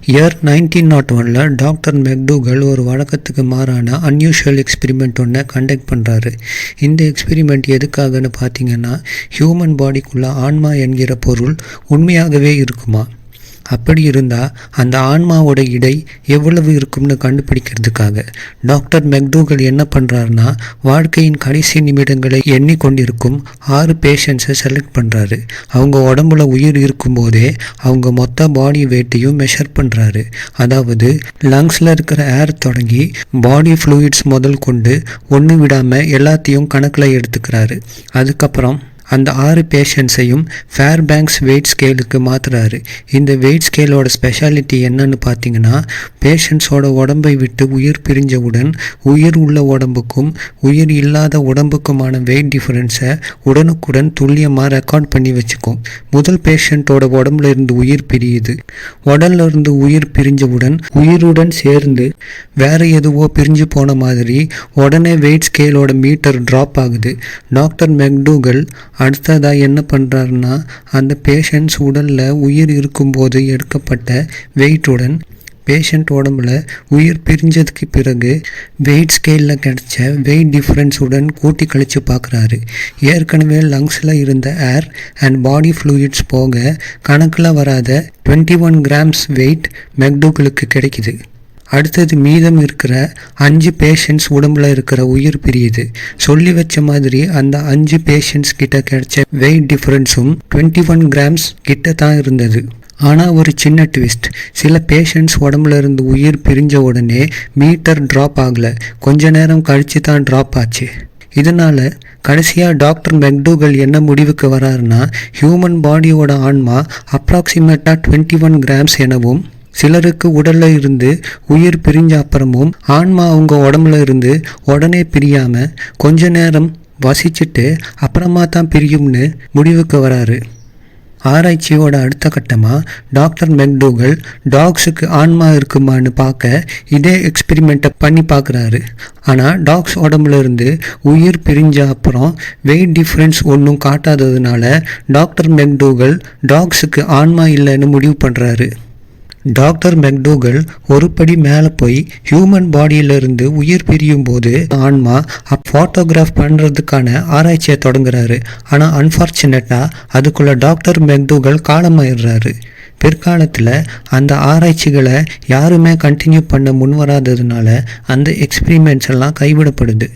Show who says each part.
Speaker 1: Year nineteen naught ஒனில் doctor McDougall ஒரு வழக்கத்துக்கு மாறான அன்யூஷுவல் எக்ஸ்பிரிமெண்ட் ஒன்றை கண்டக்ட் பண்ணுறாரு இந்த எக்ஸ்பிரிமெண்ட் எதுக்காகன்னு பார்த்தீங்கன்னா ஹியூமன் பாடிக்குள்ளே ஆன்மா என்கிற பொருள் உண்மையாகவே இருக்குமா? அப்படி இருந்தால் அந்த ஆன்மாவோட இடை எவ்வளவு இருக்கும்னு கண்டுபிடிக்கிறதுக்காக. டாக்டர் மெக்டூகல் என்ன பண்ணுறாருனா வாழ்க்கையின் கடைசி நிமிடங்களை எண்ணிக்கொண்டிருக்கும் ஆறு பேஷண்ட்ஸை செலக்ட் பண்ணுறாரு அவங்க உடம்புல உயிர் இருக்கும்போதே அவங்க மொத்த பாடி வெயிட்டையும் மெஷர் பண்ணுறாரு அதாவது லங்ஸில் இருக்கிற ஏர் தொடங்கி பாடி ஃப்ளூயிட்ஸ் முதல் கொண்டு ஒன்று விடாமல் எல்லாத்தையும் கணக்கில் எடுத்துக்கிறாரு. அதுக்கப்புறம் அந்த ஆறு பேஷண்ட்ஸையும் ஃபேர் பேங்க்ஸ் வெயிட் ஸ்கேலுக்கு மாற்றுறாரு இந்த வெயிட் ஸ்கேலோட ஸ்பெஷாலிட்டி என்னன்னு பார்த்தீங்கன்னா பேஷண்ட்ஸோட உடம்பை விட்டு உயிர் பிரிஞ்சவுடன் உயிர் உள்ள உடம்புக்கும் உயிர் இல்லாத உடம்புக்குமான வெயிட் டிஃபரன்ஸை உடனுக்குடன் துல்லியமாக ரெக்கார்ட் பண்ணி வச்சுக்கும். முதல் பேஷண்ட்டோட உடம்புல இருந்து உயிர் பிரியுது. உடல்ல இருந்து உயிர் பிரிஞ்சவுடன் உயிருடன் சேர்ந்து வேற எதுவோ பிரிஞ்சு போன மாதிரி உடனே வெயிட் ஸ்கேலோட மீட்டர் ட்ராப் ஆகுது. டாக்டர் மெக்டூகல் அடுத்ததாக என்ன பண்ணுறாருன்னா அந்த பேஷண்ட்ஸ் உடலில் உயிர் இருக்கும்போது எடுக்கப்பட்ட வெயிட்டுடன் பேஷண்ட் உடம்புல உயிர் பிரிஞ்சதுக்கு பிறகு வெயிட் ஸ்கேலில் கிடைச்ச வெயிட் டிஃப்ரென்ஸுடன் கூட்டி கழித்து பார்க்குறாரு ஏற்கனவே லங்ஸில் இருந்த ஏர் அண்ட் பாடி ஃப்ளூயிட்ஸ் போக கணக்கில் வராத டுவெண்ட்டி ஒன் கிராம்ஸ் வெயிட் மெக்டூகளுக்கு கிடைக்குது. அடுத்தது மீதம் இருக்கிற அஞ்சு பேஷண்ட்ஸ் உடம்புல இருக்கிற உயிர் பிரியுது. சொல்லி வச்ச மாதிரி அந்த அஞ்சு பேஷண்ட்ஸ் கிட்ட கிடைச்ச வெயிட் டிஃப்ரென்ஸும் டுவெண்ட்டி ஒன் கிராம்ஸ் கிட்ட தான் இருந்தது. ஆனால் ஒரு சின்ன ட்விஸ்ட் சில பேஷண்ட்ஸ் உடம்புல இருந்து உயிர் பிரிஞ்ச உடனே மீட்டர் ட்ராப் ஆகலை. கொஞ்ச நேரம் கழித்து தான் ட்ராப் ஆச்சு. இதனால் கடைசியாக டாக்டர் மெக்டூகல் என்ன முடிவுக்கு வராருன்னா ஹியூமன் பாடியோட ஆன்மா அப்ராக்சிமேட்டாக டுவெண்ட்டி ஒன் கிராம்ஸ் எனவும் சிலருக்கு உடல்ல இருந்து உயிர் பிரிஞ்ச அப்புறமும் ஆன்மா அவங்க உடம்புல இருந்து உடனே பிரியாம கொஞ்ச நேரம் வசிச்சுட்டு அப்புறமா தான் பிரியும்னு முடிவுக்கு வராரு. ஆராய்ச்சியோட அடுத்த கட்டமாக டாக்டர் மெக்டூகல் டாக்ஸுக்கு ஆன்மா இருக்குமான்னு பார்க்க இதே எக்ஸ்பெரிமெண்ட்டை பண்ணி பார்க்குறாரு. ஆனால் டாக்ஸ் உடம்புல இருந்து உயிர் பிரிஞ்ச அப்புறம் வெயிட் டிஃப்ரென்ஸ் ஒன்றும் காட்டாததுனால டாக்டர் மெக்டூகல் டாக்ஸுக்கு ஆன்மா இல்லைன்னு முடிவு பண்ணுறாரு டாக்டர் மெக்டூகல் ஒரு படி மேலே போய் ஹியூமன் பாடியிலிருந்து உயிர் பிரியும் போது ஆன்மா ஃபோட்டோகிராஃப் பண்ணுறதுக்கான ஆராய்ச்சியை தொடங்குறாரு. ஆனால் அன்ஃபார்ச்சுனேட்டாக அதுக்குள்ளே டாக்டர் மெக்டூகல் காலமாயிடுறாரு. பிற்காலத்தில் அந்த ஆராய்ச்சிகளை யாருமே கண்டினியூ பண்ண முன்வராததுனால அந்த எக்ஸ்பிரிமெண்ட்ஸ் எல்லாம் கைவிடப்படுது.